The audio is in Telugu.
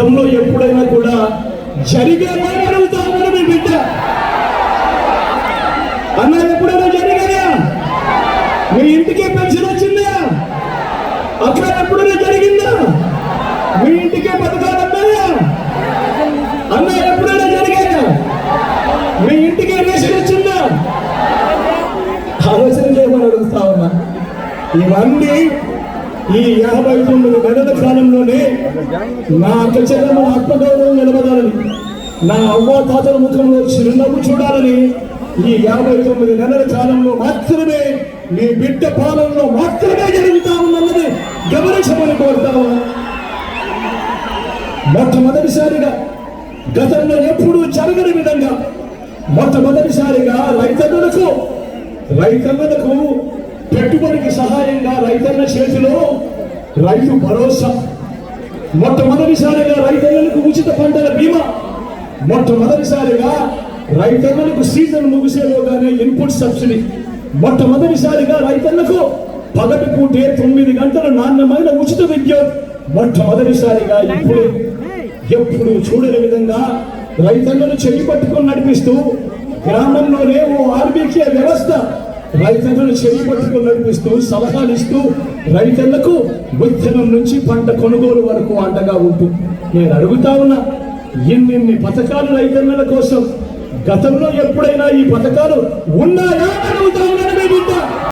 గతంలో ఎప్పుడైనా కూడా జరిగే మాట్లాడుతామని మీ బిడ్డ అన్న ఎప్పుడైనా జరిగాయా? మీ ఇంటికి పెన్షన్ వచ్చిందా? అక్కడ ఎప్పుడైనా జరిగిందా? మీ ఇంటికే పథకాలు అన్నాయా అన్న ఎప్పుడైనా జరిగాయా? మీ ఇంటికి రేషన్ వచ్చిందా? ఆలోచన చేయమని అడుగుతా ఉన్నా. ఇవన్నీ ఈ యాభై తొమ్మిది గడల కాలంలోనే నా అక్క ఆత్మగౌరవం నిలబడాలని నా అవ్వ తాతల ముఖంలో చిరునవ్వు చూడాలని ఈ యాభై తొమ్మిది నెలల కాలంలో మాత్రమే మీ బిడ్డ పాలనలో మాత్రమే జరుగుతా ఉన్నది గమనించమని కోరుతాము మొట్టమొదటిసారిగా గతంలో ఎప్పుడూ జరగని విధంగా మొట్టమొదటిసారిగా రైతన్నలకు రైతన్నలకు పెట్టుబడికి సహాయంగా రైతన్న చేతిలో రైతు భరోసా. మొట్టమొదటిసారిగా రైతన్నలకు ఉచిత పంటల బీమా. మొట్టమొదటిసారిగా రైతన్నలకు సీజన్ ముగిసేలోగానే ఇన్పుట్ సబ్సిడీ. మొట్టమొదటిసారిగా రైతన్నకు పగటి పూటే తొమ్మిది గంటల నాణ్యమైన ఉచిత విద్యుత్. మొట్టమొదటిసారిగా ఇప్పుడు ఎప్పుడు చూడని విధంగా రైతన్నలు చెయ్యి పట్టుకొని నడిపిస్తూ గ్రామంలోనే ఓ ఆర్బీకే వ్యవస్థ రైతన్నలు చెయ్యి పట్టుకుని నడిపిస్తూ సలహాలు ఇస్తూ రైతులకు విత్తనం నుంచి పంట కొనుగోలు వరకు అండగా ఉంటూ నేను అడుగుతా ఉన్నా ఇన్నిన్ని పథకాలు రైతన్నల కోసం గతంలో ఎప్పుడైనా ఈ పథకాలు ఉన్నాయా అడుగుతా ఉన్నా?